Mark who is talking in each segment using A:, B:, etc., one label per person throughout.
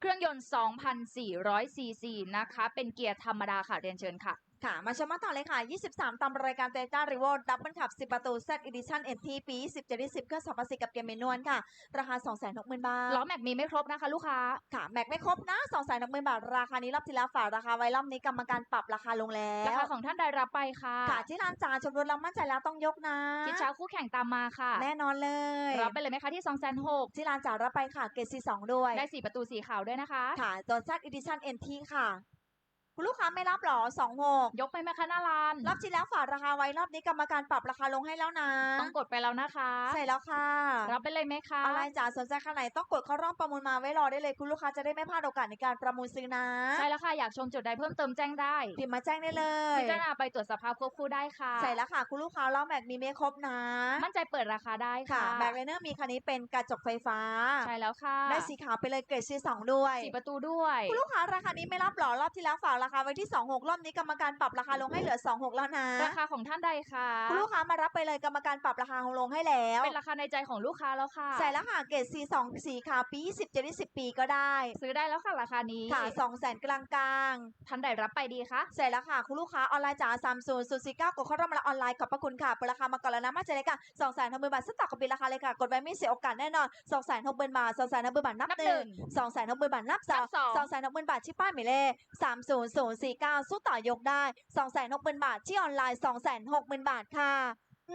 A: เครื่องยนต์ 2,400ซีซีนะคะ เป็นเกียร์ธรรมดาค่ะเรียนเชิญค่ะ
B: ค่ะ มาชมกันต่อเลยค่ะ 23 ตามรายการเตต้ารีโวดับเบิลขับ 10 ประตู Z Edition NT ปี10 7 10เครื่อง2,010กับเกมเมนวลค่ะ ราคา 260,000 บาท
A: ล้อแม็กมีไม่ครบนะคะลูกค้า
B: ค่ะ แม็กไม่ครบนะ 260,000 บาท ราคานี้รอบที่แล้วฝากราคาไว้รอบนี้กรรมการปรับราคาลงแล้
A: ราวคาของท่านใดรับไปค่ะ
B: ค่ะที่ร้านจานชมรมเรามั่นใจแล้วต้องยกนะ
A: คิดช้าคู่แข่งตามมาค่ะ
B: แน่นอนเลย
A: รับไปเลยไหมคะที่2 6 0 0
B: ที่ร้านจานรับไปค่ะเกรด C2 ด้วย
A: ได้ 4 ประตูสีขาวด้วยนะคะ
B: ค่ะตัว Z Edition NT ค่ะ คุณลูกค้าไม่รับหรอ26
A: ยกไปไหมคะหน้าร้าน
B: รอบที่แล้วฝากราคาไว้รอบนี้กรรมการปรับราคาลงให้แล้วนะ
A: ต้องกดไปแล้วนะคะ
B: ใช่แล้วค่ะ
A: รับไปเลยไหมคะ
B: อะไรจ๋าสนใจขนาดไหนต้องกดเข้ารอบประมูลมาไว้รอได้เลยคุณลูกค้าจะได้ไม่พลาดโอกาสในการประมูลซื้อนะ
A: ใช่แล้วค่ะอยากชมจุดใดเพิ่มเติมแจ้งได้
B: พิมพ์มาแจ้งได้เลย
A: พิจารณาไปตรวจสภาพควบคู่ได้ค่ะ
B: ใช่แล้วค่ะคุณลูกค้าล้อแม็กมีไม่ครบนะ
A: มั่นใจเปิดราคาได้
B: ค่ะ
A: ค่ะ
B: แบ็คไลเนอร์มีคันนี้เป็นกระจกไฟฟ้า
A: ใช่แล้วค่ะ
B: ได้สีขาวไปเลยเกรด C2 ด้วย
A: สี่ประตูด้วย
B: คุณลูกค้าราคานี้ไม่รับหรอรอบที่แล้วฝากราคาไว้ที่ 26 รอบนี้กรรมการปรับราคาลงให้เหลือ 26 แล้วนะ
A: ราคาของท่านใดคะ
B: คุณลูกค้ามารับไปเลยกรรมการปรับราคาลงให้แล้ว
A: เป็นราคาในใจของลูกค้าแล้วค่ะ
B: ใส่แล้วค่ะเกรด C2 สีขาวปี 20 70ปีก็ได้
A: ซื้อได้แล้วค่ะราคานี้
B: ค่ะ2แสนกลางกลางๆ
A: ท่านใดรับไปดีคะ
B: เสร็จแล้วค่ะคุณลูกค้าออนไลน์จ๋าสามศูนย์ศูนย์สี่เก้ากดเข้าร่วมรับออนไลน์ขอบพระคุณค่ะเปิดราคามาก่อนแล้วนะมาเจอเลยค่ะสองแสนหกหมื่นบาทสต็อกกับปีราคาเลยค่ะกดไว้ไม่เสียโอกาสแน่นอนสองแสนหกหมื่นบาทสองแสนหกหมื่นบาทนับ
A: นับ
B: ห
A: หนึ่
B: นึ่ง
A: ง
B: สองแสนหกหมื่นบาทนับสอง
A: นับสอง
B: สองแสนหกหมื่นบาทที่ป้ายหมายเลข049 สู้ต่อยกได้ 260,000 บาท ที่ออนไลน์ 260,000 บาทค่ะ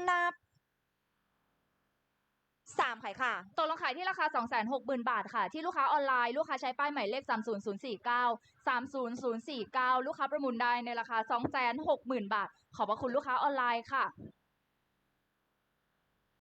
B: นับสามขายค่ะ
A: ตกลงขายที่ราคา 260,000 บาทค่ะ ที่ลูกค้าออนไลน์ ลูกค้าใช้ป้ายหมายเลข 30049 30049 ลูกค้าประมูลได้ในราคา 260,000 บาท ขอบพระคุณลูกค้าออนไลน์ค่ะ